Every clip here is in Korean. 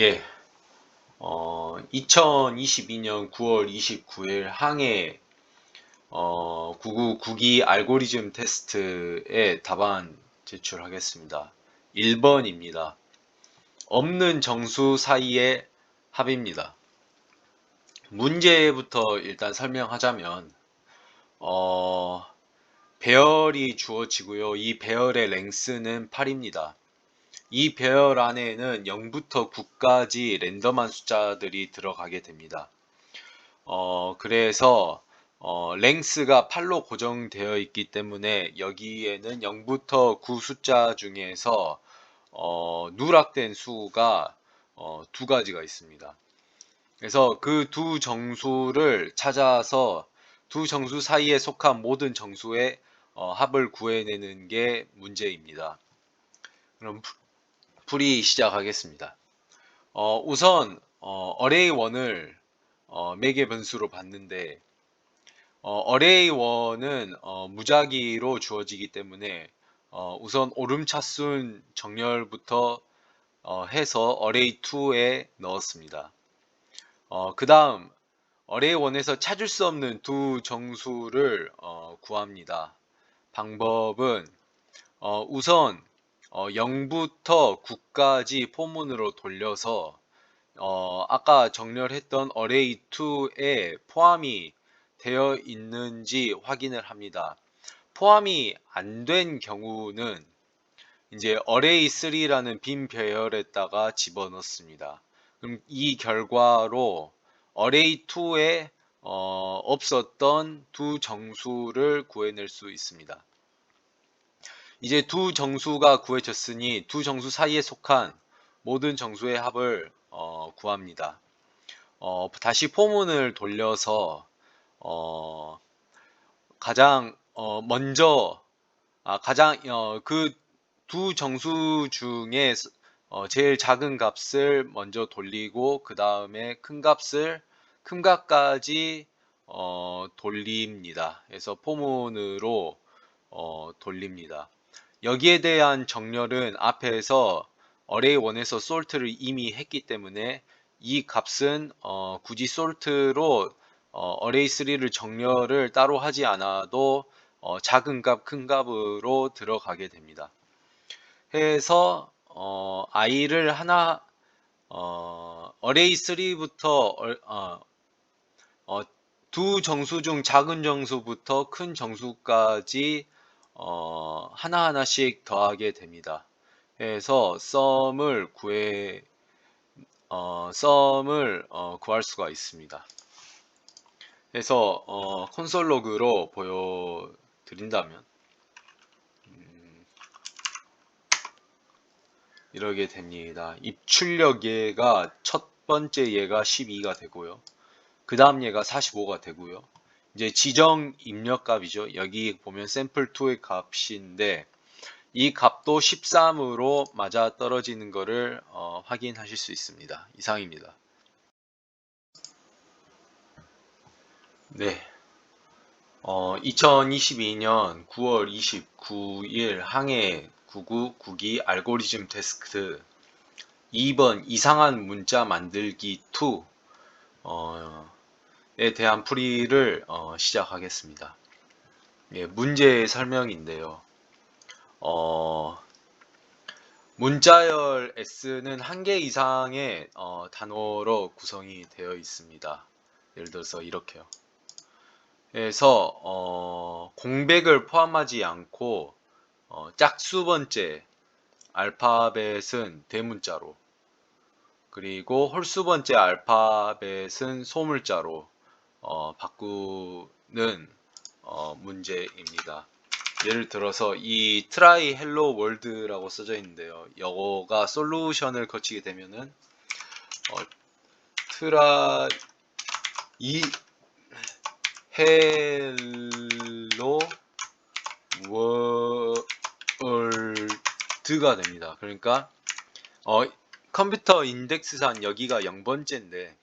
예. 어, 2022년 9월 29일 항해 어, 9992 알고리즘 테스트의 답안 제출하겠습니다. 1번입니다. 없는 정수 사이의 합입니다. 문제부터 일단 설명하자면 어, 배열이 주어지고요. 이 배열의 랭스는 8입니다. 이 배열 안에는 0부터 9까지 랜덤한 숫자들이 들어가게 됩니다. 어, 그래서 어, 랭스가 8로 고정되어 있기 때문에 여기에는 0부터 9 숫자 중에서 어, 누락된 수가 어, 두 가지가 있습니다. 그래서 그 두 정수를 찾아서 두 정수 사이에 속한 모든 정수의 어, 합을 구해내는 게 문제입니다. 그럼 풀이 시작하겠습니다. 어, 우선 어, 어레이 1을 어, 매개 변수로 봤는데 어, 어레이 1은 어, 무작위로 주어지기 때문에 어, 우선 오름차순 정렬부터 어, 해서 어레이 2에 넣었습니다. 어, 그 다음 어레이 1에서 찾을 수 없는 두 정수를 어, 구합니다. 방법은 어, 우선 어, 0부터 9까지 포문으로 돌려서 어, 아까 정렬했던 어레이 2에 포함이 되어 있는지 확인을 합니다. 포함이 안 된 경우는 이제 어레이 3라는 빈 배열에다가 집어넣습니다. 그럼 이 결과로 어레이 2에 어, 없었던 두 정수를 구해낼 수 있습니다. 이제 두 정수가 구해졌으니 두 정수 사이에 속한 모든 정수의 합을 어, 구합니다. 어, 다시 포문을 돌려서 어, 가장 어, 먼저 아, 가장 어, 그 두 정수 중에 어, 제일 작은 값을 먼저 돌리고 그 다음에 큰 값을 큰 값까지 어, 돌립니다. 그래서 포문으로 어, 돌립니다. 여기에 대한 정렬은 앞에서 어레이 1에서 솔트를 이미 했기 때문에 이 값은 어, 굳이 솔트로 어, 레이 3를 정렬을 따로 하지 않아도 어, 작은 값, 큰 값으로 들어가게 됩니다. 해서 어, i를 하나 어, 어레이 3부터 어, 어, 두 정수 중 작은 정수부터 큰 정수까지 어, 하나하나씩 더하게 됩니다. 그래서 썸을 구해 어, 썸을 어, 구할 수가 있습니다. 그래서 어, 콘솔 로그로 보여드린다면 음, 이러게 됩니다. 입출력 얘가 첫 번째 얘가 12가 되고요. 그 다음 얘가 45가 되고요. 이제 지정 입력 값이죠. 여기 보면 샘플 2의 값인데 이 값도 13으로 맞아 떨어지는 것을 어, 확인하실 수 있습니다. 이상입니다. 네. 어, 2022년 9월 29일 항해 9992 알고리즘 테스트 2번 이상한 문자 만들기 2 어, 에 대한 풀이를 어, 시작하겠습니다. 예, 문제의 설명인데요. 어, 문자열 S는 한 개 이상의 어, 단어로 구성이 되어 있습니다. 예를 들어서 이렇게요. 그래서 어, 공백을 포함하지 않고 어, 짝수 번째 알파벳은 대문자로 그리고 홀수 번째 알파벳은 소문자로 어, 바꾸는 어, 문제입니다. 예를 들어서 이 try hello world라고 써져 있는데요. 이거가 솔루션을 거치게 되면은 어, try 이 hello world가 됩니다. 그러니까 어, 컴퓨터 인덱스상 여기가 0번째인데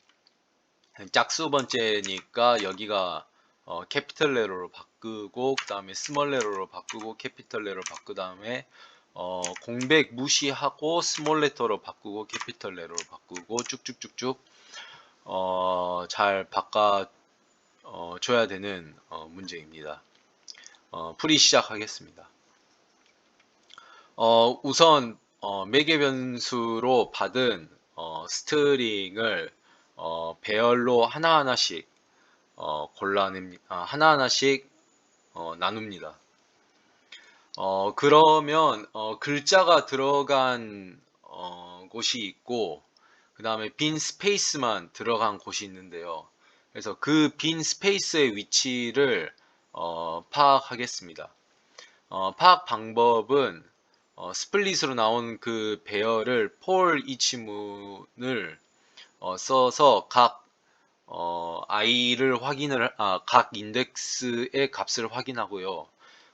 짝수 번째니까 여기가 어, 캐피털 레로로 바꾸고 그 다음에 스몰 레로로 바꾸고 캐피털 레로 바꾸 다음에 어, 공백 무시하고 스몰 레터로 바꾸고 캐피털 레터로 바꾸고 쭉쭉쭉쭉 어, 잘 바꿔 어, 줘야 되는 어, 문제입니다. 어, 풀이 시작하겠습니다. 어, 우선 어, 매개 변수로 받은 어, 스트링을 어, 배열로 하나하나씩 어, 골라냅니다. 아, 하나하나씩 어, 나눕니다. 어, 그러면 어, 글자가 들어간 어, 곳이 있고 그 다음에 빈 스페이스만 들어간 곳이 있는데요. 그래서 그 빈 스페이스의 위치를 어, 파악하겠습니다. 어, 파악 방법은 어, 스플릿으로 나온 그 배열을 폴 이치문을 어, 써서 각 어, i를 확인을 아, 각 인덱스의 값을 확인하고요.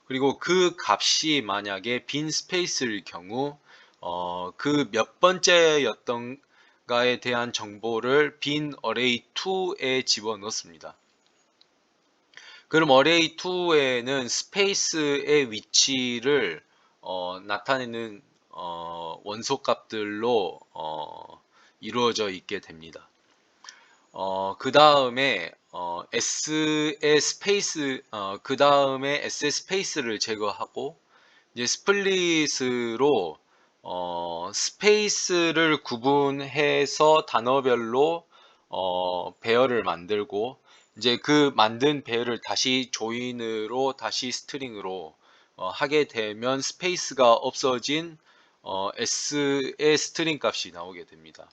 그리고 그 값이 만약에 빈 스페이스일 경우 어, 그 몇 번째였던가에 대한 정보를 빈 어레이 2에 집어넣습니다. 그럼 어레이 2에는 스페이스의 위치를 어, 나타내는 어, 원소 값들로 어, 이루어져 있게 됩니다. 어, 그 다음에 어, S의 스페이스 어, 그 다음에 S의 스페이스를 제거하고 이제 스플릿으로 어, 스페이스를 구분해서 단어별로 어, 배열을 만들고 이제 그 만든 배열을 다시 조인으로 다시 스트링으로 어, 하게 되면 스페이스가 없어진 어, S의 스트링 값이 나오게 됩니다.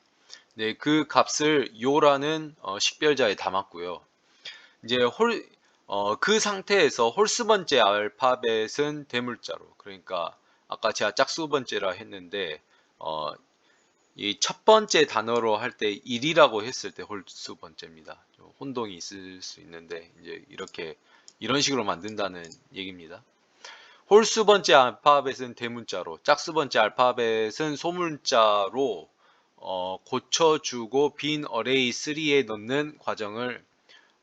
네, 그 값을 요라는 어, 식별자에 담았고요. 이제 홀, 어, 그 상태에서 홀수 번째 알파벳은 대물자로 그러니까 아까 제가 짝수 번째라 했는데 어, 이 첫 번째 단어로 할 때 1이라고 했을 때 홀수 번째입니다. 좀 혼동이 있을 수 있는데 이제 이렇게 이런 식으로 만든다는 얘기입니다. 홀수 번째 알파벳은 대문자로, 짝수 번째 알파벳은 소문자로 어, 고쳐주고 빈 어레이 3에 넣는 과정을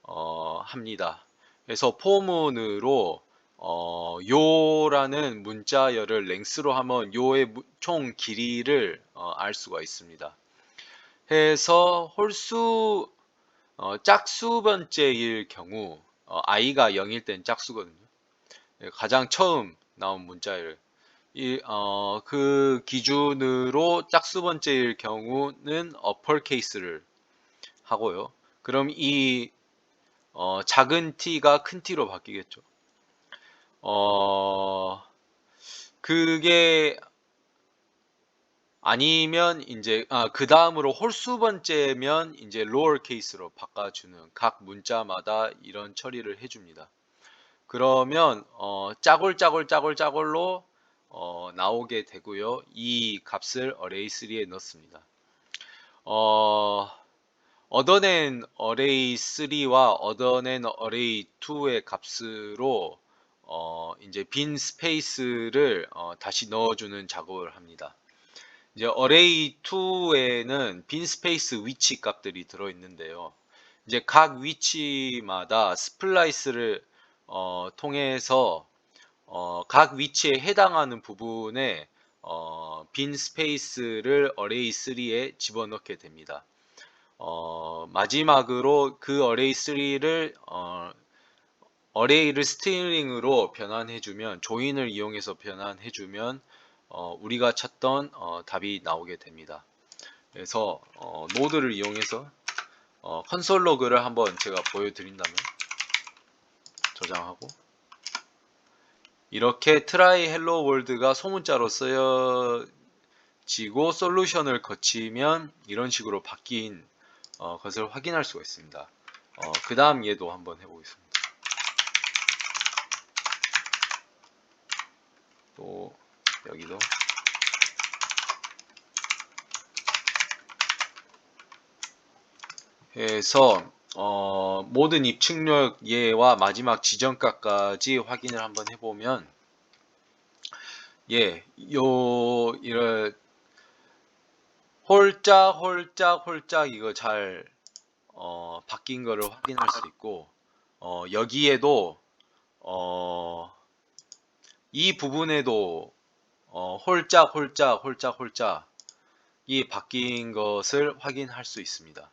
어, 합니다. 그래서 포문으로 어, 요라는 문자열을 랭스로 하면 요의 총 길이를 어, 알 수가 있습니다. 해서 홀수 어, 짝수 번째일 경우 어, i가 0일 땐 짝수거든요. 예, 가장 처음 나온 문자열 이, 어, 그 기준으로 짝수 번째일 경우는 어펄 케이스를 하고요. 그럼 이 어, 작은 t가 큰 t로 바뀌겠죠. 어, 그게 아니면 이제 아, 그 다음으로 홀수 번째면 이제 로어 케이스로 바꿔주는 각 문자마다 이런 처리를 해줍니다. 그러면 어, 짜골 짜골 짜골 짜골로 어, 나오게 되고요. 이 값을 어레이 3에 넣습니다. 어, 얻어낸 어레이 3와 얻어낸 어레이 2의 값으로 어, 이제 빈 스페이스를 어, 다시 넣어주는 작업을 합니다. 이제 어레이 2에는 빈 스페이스 위치 값들이 들어있는데요. 이제 각 위치마다 스플라이스를 어, 통해서 어, 각 위치에 해당하는 부분에 어, 빈 스페이스를 어레이 3에 집어넣게 됩니다. 어, 마지막으로 그 어레이 3를 어, 어레이를 스트링으로 변환해주면 조인을 이용해서 변환해주면 어, 우리가 찾던 어, 답이 나오게 됩니다. 그래서 어, 노드를 이용해서 어, 컨솔 로그를 한번 제가 보여드린다면 저장하고 이렇게 트라이 헬로 월드가 소문자로 쓰여지고 솔루션을 거치면 이런 식으로 바뀐 어, 것을 확인할 수가 있습니다. 어, 그 다음 얘도 한번 해보겠습니다. 또 여기도 해서 어, 모든 입출력 예와 마지막 지정값까지 확인을 한번 해보면 예, 요 이런 홀짝 홀짝 홀짝 이거 잘 어, 바뀐 거를 확인할 수 있고 어, 여기에도 어, 이 부분에도 어, 홀짝 홀짝 홀짝 홀짝이 바뀐 것을 확인할 수 있습니다.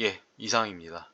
예, 이상입니다.